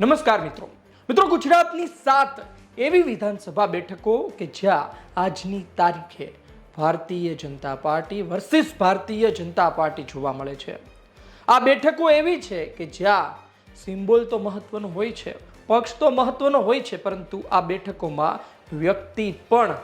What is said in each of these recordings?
નમસ્કાર મિત્રો. મિત્રો, ગુજરાતની સાત એવી વિધાનસભા બેઠકો કે જ્યાં આજની તારીખે Bharatiya Janata party versus Bharatiya Janata party જોવા મળે છે. આ બેઠકો એવી છે કે જ્યાં સિમ્બોલ તો મહત્વનો હોય છે, પક્ષ તો મહત્વનો હોય છે, પરંતુ આ બેઠકોમાં વ્યક્તિ પણ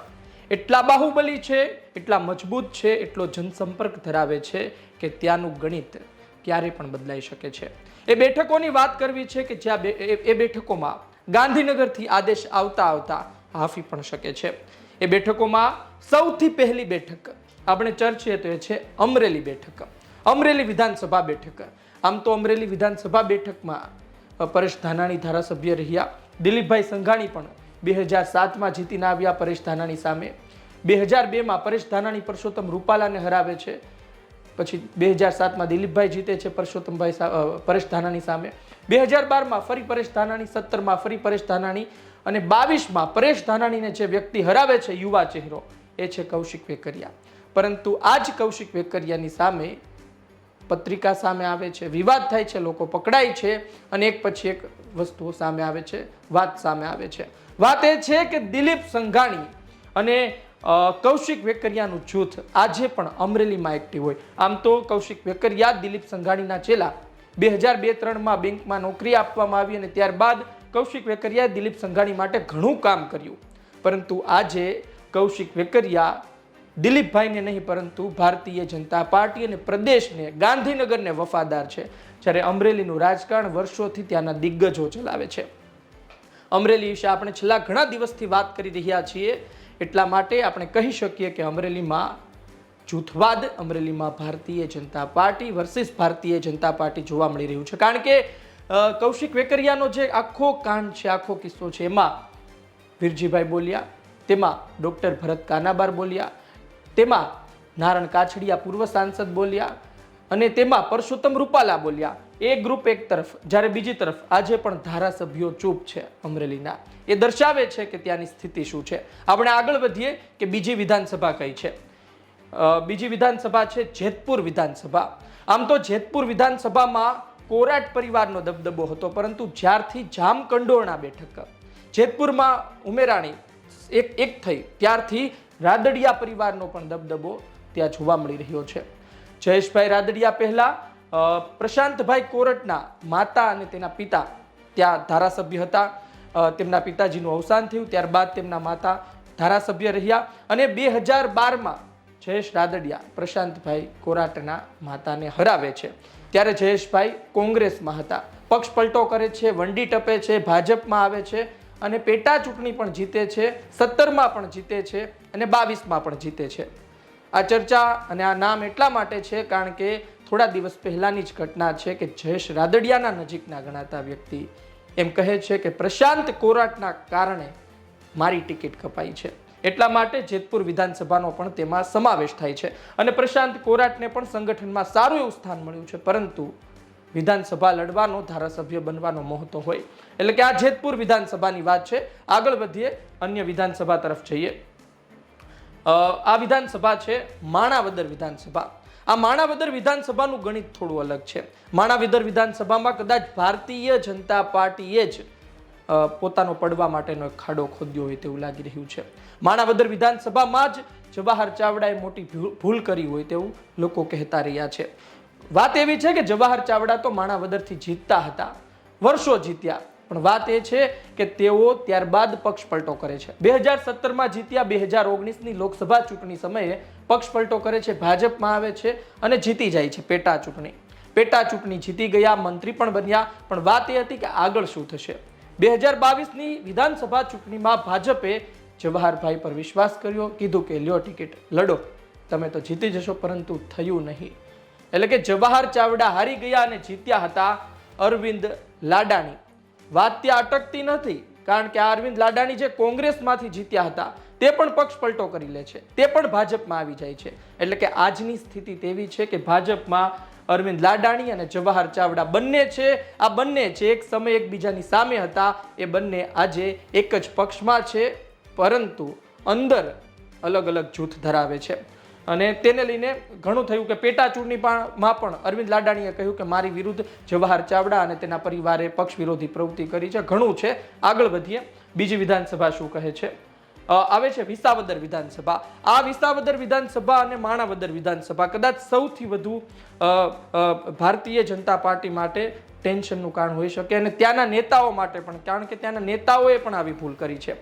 એટલા બાહુબલી છે, એટલા મજબૂત છે, એટલો જનસંપર્ક ધરાવે છે કે ત્યાંનું ગણિત ક્યારે પણ બદલાઈ શકે છે. એ બેઠકોની વાત કરવી છે કે જ્યાં એ- બેઠકોમાં ગાંધીનગરથી આદેશ આવતા આવતા હાફી પણ શકે છે. એ બેઠકોમાં સૌથી પહેલી બેઠક આપણે ચર્ચીએ તો એ છે અમરેલી બેઠક. અમરેલી વિધાનસભા બેઠક. આમ તો અમરેલી વિધાનસભા બેઠકમાં પરેશ ધાનાણી ધારાસભ્ય રહ્યા. દિલીપભાઈ સંઘાણી પણ બે હજાર સાતમાં જીતીને આવ્યા પરેશ ધાનાણી સામે. બે હજાર બેમાં પરેશ ધાનાણી પરસોત્તમ રૂપાલાને હરાવે છે. પછી બે હજાર સાતમાં દિલીપભાઈ જીતે છે પરસોત્તમભાઈ પરેશ ધાનાણી સામે. બે હજાર બારમાં ફરી પરેશ ધાનાણી સત્તરમાં ફરી પરેશ ધાનાણી અને બાવીસમાં પરેશ ધાનાણીને જે વ્યક્તિ હરાવે છે યુવા ચહેરો, એ છે કૌશિક વેકરિયા. પરંતુ આ જ કૌશિક વેકરિયાની સામે પત્રિકા સામે આવે છે, વિવાદ થાય છે, લોકો પકડાય છે અને એક પછી એક વસ્તુઓ સામે આવે છે, વાત સામે આવે છે. વાત એ છે કે દિલીપ સંઘાણી અને કૌશિક વેકરિયાનું જૂથ આજે પણ અમરેલીમાં એક્ટિવ હોય. આમ તો કૌશિક વેકરિયા દિલીપ સંઘાણીના ચેલા બે હજાર બે ત્રણમાં બેંકમાં નોકરી આપવામાં આવી અને ત્યારબાદ કૌશિક વેકરિયાએ દિલીપ સંઘાણી માટે ઘણું કામ કર્યું. પરંતુ આજે કૌશિક વેકરિયા દિલીપભાઈને નહીં, પરંતુ ભારતીય જનતા પાર્ટી અને પ્રદેશને, ગાંધીનગરને વફાદાર છે. જ્યારે અમરેલીનું રાજકારણ વર્ષોથી ત્યાંના દિગ્ગજો ચલાવે છે. અમરેલી વિશે આપણે છેલ્લા ઘણા દિવસથી વાત કરી રહ્યા છીએ. એટલા માટે આપણે કહી શકીએ કે અમરેલીમાં જૂથવાદ, અમરેલીમાં Bharatiya Janata party versus Bharatiya Janata party જોવા મળી રહ્યું છે. કારણ કે કૌશિક વેકરિયાનો જે આખો કાંડ છે, આખો કિસ્સો છે, એમાં વીરજીભાઈ બોલ્યા, તેમાં ડૉક્ટર ભરત કાનાબાર બોલ્યા, તેમાં નારણ કાછડિયા પૂર્વ સાંસદ બોલ્યા અને તેમાં પરસોત્તમ રૂપાલા બોલ્યા. એ ગ્રુપ એક તરફ, જ્યારે બીજી તરફ આજે પણ ધારાસભ્યો ચૂપ છે અમરેલીના. એ દર્શાવે છે કે ત્યાંની સ્થિતિ શું છે. આપણે આગળ વધીએ કે બીજી વિધાનસભા કઈ છે. બીજી વિધાનસભા છે જેતપુર વિધાનસભા. આમ તો જેતપુર વિધાનસભામાં કોરાટ પરિવારનો દબદબો હતો, પરંતુ જ્યારથી જામકંડોરણા બેઠક, જેતપુરમાં ઉમેરાણી એક એક થઈ, ત્યારથી રાદડિયા પરિવારનો પણ દબદબો ત્યાં જોવા મળી રહ્યો છે. જયેશભાઈ રાદડિયા પહેલા પ્રશાંતભાઈ કોરટના માતા અને તેના પિતા ત્યાં ધારાસભ્ય હતા. તેમના પિતાજીનું અવસાન થયું. ત્યારબાદ તેમના માતા ધારાસભ્ય રહ્યા અને બે હજાર બારમાં જયેશ રાદડિયા પ્રશાંતભાઈ કોરાટના માતાને હરાવે છે. ત્યારે જયેશભાઈ કોંગ્રેસમાં હતા. પક્ષ પલટો કરે છે, વંડી ટપે છે, ભાજપમાં આવે છે અને પેટા ચૂંટણી પણ જીતે છે, સત્તરમાં પણ જીતે છે અને બાવીસમાં પણ જીતે છે. આ ચર્ચા અને આ નામ એટલા માટે છે કારણ કે થોડા દિવસ પહેલાંની જ ઘટના છે કે જયેશ રાદડિયાના નજીકના ગણાતા વ્યક્તિ એમ કહે છે કે પ્રશાંત કોરાટના કારણે મારી ટિકિટ કપાઈ છે. એટલા માટે જેતપુર વિધાનસભાનો પણ તેમાં સમાવેશ થાય છે અને પ્રશાંત કોરાટને પણ સંગઠનમાં સારું એવું સ્થાન મળ્યું છે, પરંતુ વિધાનસભા લડવાનો, ધારાસભ્ય બનવાનો મહત્વ હોય. એટલે કે આ જેતપુર વિધાનસભાની વાત છે. આગળ વધીએ, અન્ય વિધાનસભા તરફ જઈએ. આ વિધાનસભા છે, માણાવદર વિધાનસભા. આ માણાવદર વિધાનસભાનું ગણિત થોડું અલગ છે. માણાવદર વિધાનસભામાં કદાચ ભારતીય જનતા પાર્ટીએ જ પોતાનો પડવા માટેનો ખાડો ખોદ્યો હોય તેવું લાગી રહ્યું છે. માણાવદર વિધાનસભામાં જ જવાહર ચાવડાએ મોટી ભૂલ કરી હોય તેવું લોકો કહેતા રહ્યા છે. વાત એવી છે કે જવાહર ચાવડા તો માણાવદરથી જીતતા હતા, વર્ષો જીત્યા. પણ વાત એ છે કે તેઓ ત્યારબાદ પક્ષ પલટો કરે છે. બે હજાર સત્તરમાં જીત્યા બે હજાર ઓગણીસની લોકસભા ચૂંટણી સમયે પક્ષ પલટો કરે છે, ભાજપમાં આવે છે અને જીતી જાય છે પેટા ચૂંટણી. પેટા ચૂંટણી જીતી ગયા, મંત્રી પણ બન્યા, પણ વાત એ હતી કે આગળ શું થશે. બે હજાર બાવીસની વિધાનસભા ચૂંટણીમાં ભાજપે જવાહરભાઈ પર વિશ્વાસ કર્યો, કીધું કે, લ્યો ટિકિટ, લડો. તમે તો જીતી જશો, પરંતુ થયું નહીં. એટલે કે જવાહર ચાવડા હારી ગયા અને જીત્યા હતા અરવિંદ લાડાણી. વાત ત્યાં અટકતી નથી, કારણ કે અરવિંદ લાડાણી જે કોંગ્રેસમાંથી જીત્યા હતા, તે પણ પક્ષ પલટો કરી લે છે. તે પણ ભાજપમાં આવી જાય છે. એટલે કે આજની સ્થિતિ તેવી છે કે ભાજપમાં અરવિંદ લાડાણી અને જવાહર ચાવડા બંને છે. આ બંને છે એક સમય એકબીજાની સામે હતા, એ બંને આજે એક જ પક્ષમાં છે, પરંતુ અંદર અલગ અલગ જૂથ ધરાવે છે. અને તેને લઈને ઘણું થયું કે પેટા ચૂંટણીમાં પણ અરવિંદ લાડાણીએ કહ્યું કે મારી વિરુદ્ધ જવાહર ચાવડા અને તેના પરિવારે પક્ષ વિરોધી પ્રવૃત્તિ કરી છે. ઘણું છે. આગળ વધીએ. બીજી વિધાનસભા શું કહે છે? આવે છે વિસાવદર વિધાનસભા. આ વિસાવદર વિધાનસભા અને માણાવદર વિધાનસભા કદાચ સૌથી વધુ ભારતીય જનતા પાર્ટી માટે ટેન્શનનું કારણ હોઈ શકે અને ત્યાંના નેતાઓ માટે પણ, કારણ કે ત્યાંના નેતાઓએ પણ આવી ભૂલ કરી છે.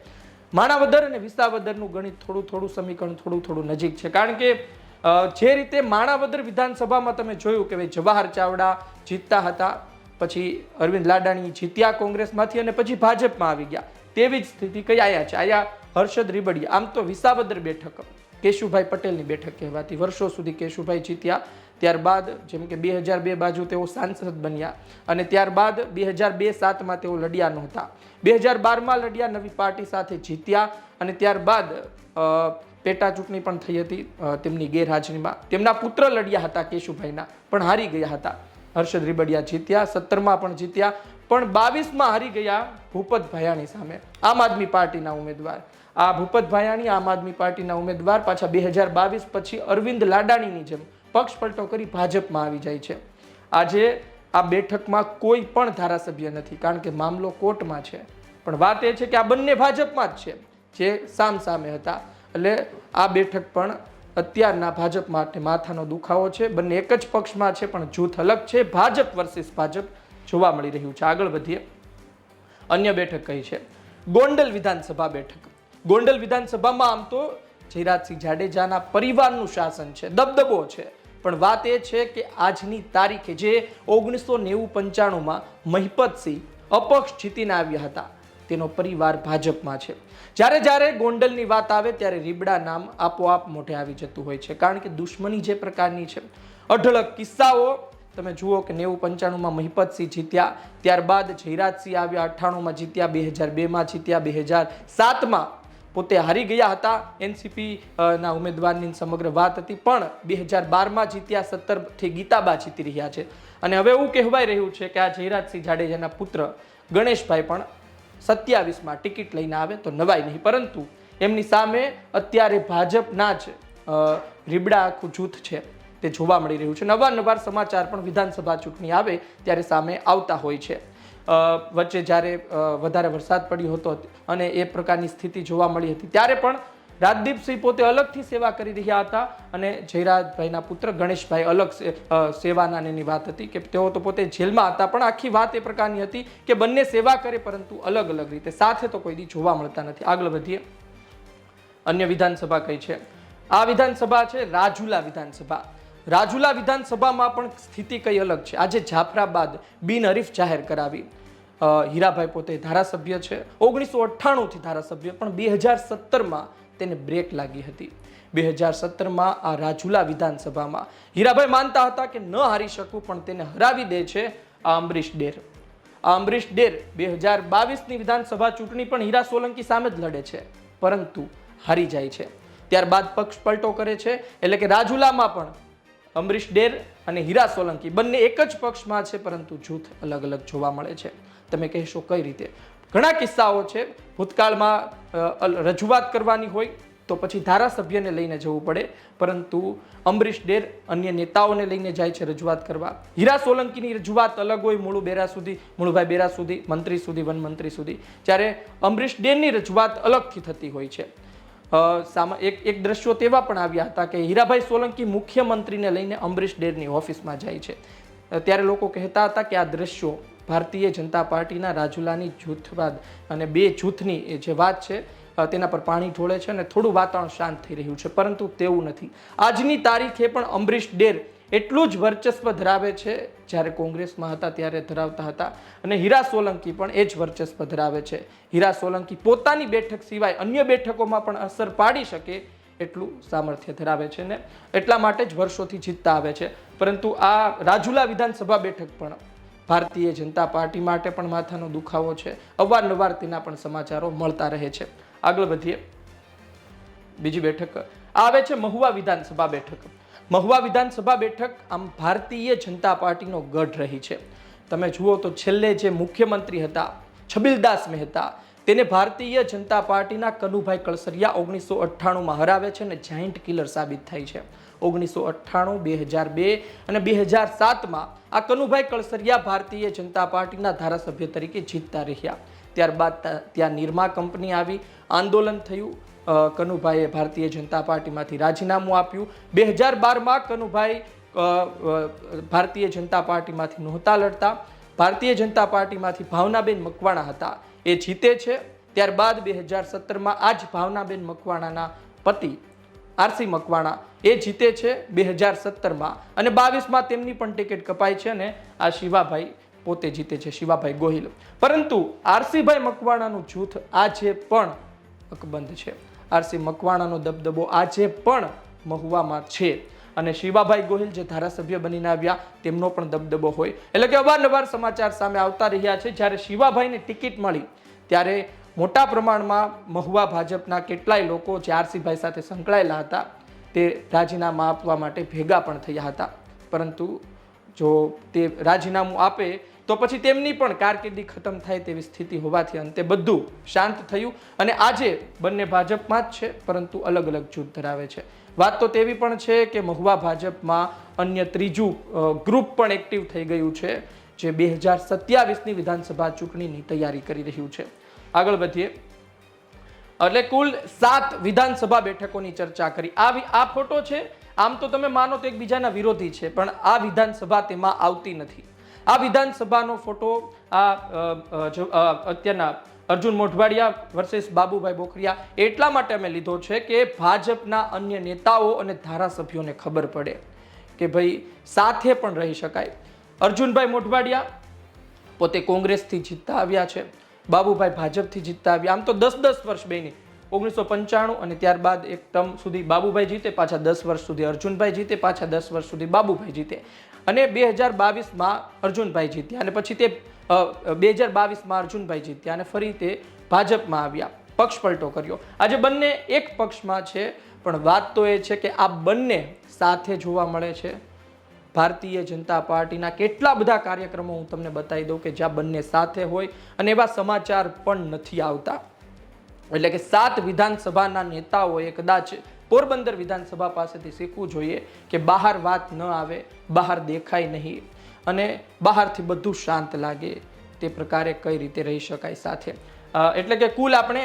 માણાવદર અને વિસાવદરનું ગણિત થોડું થોડું સમીકરણ થોડું થોડું નજીક છે. કારણ કે જે રીતે માણાવદર વિધાનસભામાં તમે જોયું કે ભાઈ જવાહર ચાવડા જીતતા હતા, પછી અરવિંદ લાડાણી જીત્યા કોંગ્રેસમાંથી અને પછી ભાજપમાં આવી ગયા. તેવી જ સ્થિતિ કઈ આયા છે? આયા હર્ષદ રીબડી આમ તો વિસાવદર બેઠક કેશુભાઈ પટેલની બેઠક કહેવાતી. વર્ષો સુધી કેશુભાઈ જીત્યા. ત્યારબાદ જેમ કે બે હજાર બે બાજુ તેઓ સાંસદ બન્યા અને ત્યારબાદ બે હજાર બે સાતમાં તેઓ લડ્યા નહોતા. બે હજાર બારમાં લડ્યા, નવી પાર્ટી સાથે જીત્યા અને ત્યારબાદ પેટા ચૂંટણી પણ થઈ હતી તેમની ગેરહાજરીમાં. તેમના પુત્ર લડ્યા હતા કેશુભાઈના, પણ હારી ગયા હતા. હર્ષદ રીબડિયા જીત્યા, સત્તરમાં પણ જીત્યા પણ બાવીસમાં હારી ગયા ભૂપત ભાયાણી સામે. આમ આદમી પાર્ટીના ઉમેદવાર. આ ભૂપત ભયાણી આમ આદમી પાર્ટીના ઉમેદવાર પાછા બે હજાર બાવીસ પછી અરવિંદ લાડાણીની જેમ પક્ષ પલટો કરી ભાજપમાં આવી જાય છે. આજે આ બેઠકમાં કોઈ પણ ધારાસભ્ય નથી, કારણ કે મામલો કોર્ટમાં છે. પણ વાત એ છે કે આ બંને ભાજપમાં જ છે, જે સામ સામે હતા. એટલે આ બેઠક પણ અત્યારના ભાજપ માટે માથાનો દુખાવો છે. બંને એક જ પક્ષમાં છે, પણ જૂથ અલગ છે. ભાજપ વર્સિસ ભાજપ. જોવા મળી રહ્યું છે. આગળ વધીએ. અન્ય બેઠક કઈ છે? ગોંડલ વિધાનસભા બેઠક. ગોંડલ વિધાનસભામાં આમ તો જયરાજસિંહ જાડેજાના પરિવારનું શાસન છે. દબદબો છે. પણ વાત એ છે કે આજની તારીખે જે ઓગણીસો નેવું પંચાણુંમાં મહિપતસિંહ અપક્ષ જીતીને આવ્યા હતા, તેનો પરિવાર ભાજપમાં છે. જ્યારે જ્યારે ગોંડલની વાત આવે ત્યારે રીબડા નામ આપોઆપ મોઢે આવી જતું હોય છે. કારણ કે દુશ્મની જે પ્રકારની છે. અઢળક કિસ્સાઓ તમે જુઓ કે નેવું પંચાણુંમાં મહિપતસિંહ જીત્યા, ત્યારબાદ જયરાજસિંહ આવ્યા, અઠ્ઠાણુંમાં જીત્યા બે હજાર બેમાં જીત્યા બે હજાર સાતમાં પોતે હારી ગયા હતા. એનસીપી ના ઉમેદવારની સમગ્ર વાત હતી, પણ બે હજાર બારમાં જીત્યા, સત્તરથી ગીતાબા જીતી રહ્યા છે. અને હવે એવું કહેવાય રહ્યું છે કે આ જયરાજસિંહ જાડેજાના પુત્ર ગણેશભાઈ પણ સત્યાવીસમાં ટિકિટ લઈને આવે તો નવાય નહીં. પરંતુ એમની સામે અત્યારે ભાજપના જ રીબડા આખું જૂથ છે. તે જોવા મળી રહ્યું છે. નવાનવાર સમાચાર પણ વિધાનસભા ચૂંટણી આવે ત્યારે સામે આવતા હોય છે. વચ્ચે જ્યારે વધારે વરસાદ પડ્યો હતો અને એ પ્રકારની સ્થિતિ જોવા મળી હતી, ત્યારે પણ રાજદીપસિંહ પોતે અલગથી સેવા કરી રહ્યા હતા અને જયરાજભાઈના પુત્ર ગણેશભાઈ અલગ સેવાના એની વાત હતી કે તેઓ તો પોતે જેલમાં હતા, પણ આખી વાત એ પ્રકારની હતી કે બંને સેવા કરે પરંતુ અલગ અલગ રીતે. સાથે તો કોઈ દી જોવા મળતા નથી. આગળ વધીએ. અન્ય વિધાનસભા કઈ છે? આ વિધાનસભા છે રાજુલા વિધાનસભા. રાજુલા વિધાનસભામાં પણ સ્થિતિ કંઈ અલગ છે? આજે જાફરાબાદ બિનહરીફ જાહેર કરાવી. હીરાભાઈ પોતે ધારાસભ્ય છે. ઓગણીસો અઠ્ઠાણુંથી ધારાસભ્ય, પણ બે હજાર સત્તરમાં તેને બ્રેક લાગી હતી. બે હજાર સત્તરમાં આ રાજુલા વિધાનસભામાં. હીરાભાઈ માનતા હતા કે ન હારી શકું, પણ તેને હરાવી દે છે આ અમરીશ ડેર. આ અમરીશ ડેર બે હજાર બાવીસની વિધાનસભા ચૂંટણી પણ હીરા સોલંકી સામે જ લડે છે, પરંતુ હારી જાય છે. ત્યારબાદ પક્ષ પલટો કરે છે, એટલે કે રાજુલામાં પણ અમરીશ ડેર અને હીરા સોલંકી બંને એક જ પક્ષમાં છે, પરંતુ જૂથ અલગ અલગ જોવા મળે છે. તમે કહેશો કઈ રીતે? ઘણા કિસ્સાઓ છે, ભૂતકાળમાં રજૂઆત કરવાની હોય તો પછી ધારાસભ્યને લઈને જવું પડે, પરંતુ અમરીશ ડેર અન્ય નેતાઓને લઈને જાય છે રજૂઆત કરવા. હીરા સોલંકીની રજૂઆત અલગ હોય, મૂળુ બેરા સુધી, મૂળુભાઈ બેરા સુધી, મંત્રી સુધી, વન મંત્રી સુધી. જ્યારે અમરીશ ડેરની રજૂઆત અલગથી થતી હોય છે. સામા, એક એક દ્રશ્યો તેવા પણ આવ્યા હતા કે હીરાભાઈ સોલંકી મુખ્યમંત્રીને લઈને અમરીશ ડેરની ઓફિસમાં જાય છે. ત્યારે લોકો કહેતા હતા કે આ દ્રશ્યો ભારતીય જનતા પાર્ટીના રાજુલાની જૂથવાદ અને બે જૂથની જે વાત છે તેના પર પાણી ઢોળે છે અને થોડું વાતાવરણ શાંત થઈ રહ્યું છે, પરંતુ તેવું નથી. આજની તારીખે પણ અમરીશ ડેર એટલું જ વર્ચસ્વ ધરાવે છે જ્યારે કોંગ્રેસમાં હતા ત્યારે ધરાવતા હતા. અને હીરા સોલંકી પણ એ જ વર્ચસ્વ ધરાવે છે. હીરા સોલંકી પોતાની બેઠક સિવાય અન્ય બેઠકોમાં પણ અસર પાડી શકે એટલું સામર્થ્ય ધરાવે છે ને એટલા માટે જ વર્ષોથી જીતતા આવે છે. પરંતુ આ રાજુલા વિધાનસભા બેઠક પણ ભારતીય જનતા પાર્ટી માટે પણ માથાનો દુખાવો છે. અવારનવાર તેના પણ સમાચારો મળતા રહે છે. આગળ વધીએ. બીજી બેઠક આવે છે મહુવા વિધાનસભા બેઠક. મહુવા વિધાનસભા બેઠક આમ ભારતીય જનતા પાર્ટીનો ગઢ રહી છે. તમે જુઓ તો છેલ્લે જે મુખ્યમંત્રી હતા, છબીલદાસ મહેતા, તેને ભારતીય જનતા પાર્ટીના કનુભાઈ કળસરિયા ઓગણીસો અઠ્ઠાણુંમાં હરાવે છે અને જાયન્ટ કિલર સાબિત થાય છે. ઓગણીસો અઠ્ઠાણું, બે હજાર બે અને બે હજાર સાતમાં આ કનુભાઈ કળસરિયા ભારતીય જનતા પાર્ટીના ધારાસભ્ય તરીકે જીતતા રહ્યા. ત્યારબાદ ત્યાં નિરમા કંપની આવી, આંદોલન થયું કનુભાઈએ ભારતીય જનતા પાર્ટીમાંથી રાજીનામું આપ્યું. બે હજાર બારમાં કનુભાઈ ભારતીય જનતા પાર્ટીમાંથી નહોતા લડતા. ભારતીય જનતા પાર્ટીમાંથી ભાવનાબેન મકવાણા હતા. એ જીતે છે. ત્યારબાદ બે હજાર સત્તરમાં આ જ ભાવનાબેન મકવાણાના પતિ આરસી મકવાણા એ જીતે છે બે હજાર સત્તરમાં અને બાવીસમાં તેમની પણ ટિકિટ કપાય છે અને આ શિવાભાઈ પોતે જીતે છે, શિવાભાઈ ગોહિલ. પરંતુ આરસીભાઈ મકવાણાનું જૂથ આજે પણ અકબંધ છે. આરસી મકવાણાનો દબદબો આજે પણ મહુવામાં છે. અને શિવાભાઈ ગોહિલ જે ધારાસભ્ય બનીને આવ્યા, તેમનો પણ દબદબો હોય. એટલે કે અવારનવાર સમાચાર સામે આવતા રહ્યા છે. જ્યારે શિવાભાઈને ટિકિટ મળી, ત્યારે મોટા પ્રમાણમાં મહુવા ભાજપના કેટલાય લોકો જે આરસીભાઈ સાથે સંકળાયેલા હતા, તે રાજીનામા આપવા માટે ભેગા પણ થયા હતા. પરંતુ જો તે રાજીનામું આપે તો પછી તેમની પણ કારકિર્દી ખતમ થાય તેવી સ્થિતિ હોવાથી અંતે બધું શાંત થયું અને આજે બંને ભાજપમાં જ છે, પરંતુ અલગ અલગ જૂથ ધરાવે છે. વાત તો તેવી પણ છે કે મહુવા ભાજપમાં અન્ય ત્રીજું ગ્રુપ પણ એક્ટિવ થઈ ગયું છે, જે બે હજાર સત્યાવીસની વિધાનસભા ચૂંટણીની તૈયારી કરી રહ્યું છે. આગળ વધીએ. એટલે કુલ સાત વિધાનસભા બેઠકોની ચર્ચા કરી. આ આ ફોટો છે, આમ તો તમે માનો તો એકબીજાના વિરોધી છે, પણ આ વિધાનસભા તેમાં આવતી નથી. આ વિધાનસભાનો ફોટો આ અત્યારના અર્જુન મોઢવાડિયા વર્સેસ બાબુભાઈ બોખરિયા એટલા માટે અમે લીધો છે કે ભાજપના અન્ય નેતાઓ અને ધારાસભ્યોને ખબર પડે કે ભાઈ સાથે પણ રહી શકાય. અર્જુનભાઈ મોઢવાડિયા પોતે કોંગ્રેસથી જીતતા આવ્યા છે, બાબુભાઈ ભાજપથી જીતતા આવ્યા. આમ તો દસ દસ વર્ષ બેની, ઓગણીસો પંચાણું અને ત્યારબાદ એક ટર્મ સુધી બાબુભાઈ જીતે, પાછા દસ વર્ષ સુધી અર્જુનભાઈ જીતે, પાછા દસ વર્ષ સુધી બાબુભાઈ જીતે. અને બે હજાર બાવીસમાં અર્જુનભાઈ જીત્યા અને પછી તે બે હજાર બાવીસમાં અર્જુનભાઈ જીત્યા અને ફરી તે ભાજપમાં આવ્યા. પક્ષ પલટો કર્યો. આજે બંને એક પક્ષમાં છે, પણ વાત તો એ છે કે આ બંને સાથે જોવા મળે છે. ભારતીય જનતા પાર્ટીના કેટલા બધા કાર્યક્રમો હું તમને બતાવી દઉં કે જ્યાં બંને સાથે હોય અને એવા સમાચાર પણ નથી આવતા. એટલે કે સાત વિધાનસભાના નેતાઓએ કદાચ પોરબંદર વિધાનસભા પાસેથી શીખવું જોઈએ કે બહાર વાત ન આવે, બહાર દેખાય નહીં અને બહારથી બધું શાંત લાગે. તે પ્રકારે કઈ રીતે રહી શકાય સાથે? એટલે કે કુલ આપણે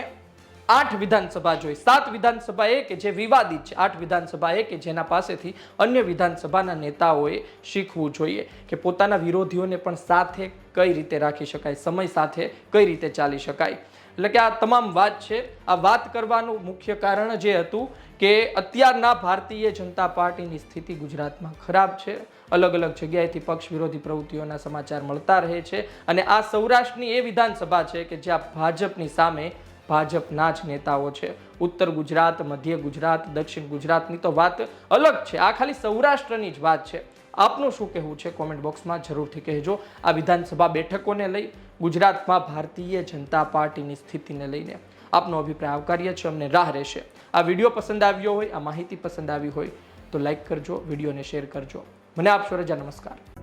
આઠ વિધાનસભા જોઈ. સાત વિધાનસભા એ કે જે વિવાદિત છે. આઠ વિધાનસભા એ કે જેના પાસેથી અન્ય વિધાનસભાના નેતાઓએ શીખવું જોઈએ કે પોતાના વિરોધીઓને પણ સાથે કઈ રીતે રાખી શકાય, સમય સાથે કઈ રીતે ચાલી શકાય. એટલે કે આ તમામ વાત છે. આ વાત કરવાનું મુખ્ય કારણ જે હતું કે અત્યારના ભારતીય જનતા પાર્ટીની સ્થિતિ ગુજરાતમાં ખરાબ છે. અલગ અલગ જગ્યાએથી પક્ષ વિરોધી પ્રવૃત્તિઓના સમાચાર મળતા રહે છે. અને આ સૌરાષ્ટ્રની એ વિધાનસભા છે કે જ્યાં ભાજપની સામે ભાજપના જ નેતાઓ છે. ઉત્તર ગુજરાત, મધ્ય ગુજરાત, દક્ષિણ ગુજરાતની તો વાત અલગ છે. આ ખાલી સૌરાષ્ટ્રની જ વાત છે. આપનું શું કહેવું છે? કોમેન્ટ બોક્સમાં જરૂરથી કહેજો. આ વિધાનસભા બેઠકોને લઈ, ગુજરાતમાં ભારતીય જનતા પાર્ટીની સ્થિતિને લઈને આપનો અભિપ્રાય આવકાર્ય છે. અમને રાહ રહેશે. આ વીડિયો પસંદ આવ્યો હોય, આ માહિતી પસંદ આવી હોય, તો લાઈક કરજો, વિડીયોને શેર કરજો. મને આપશો રજા, નમસ્કાર.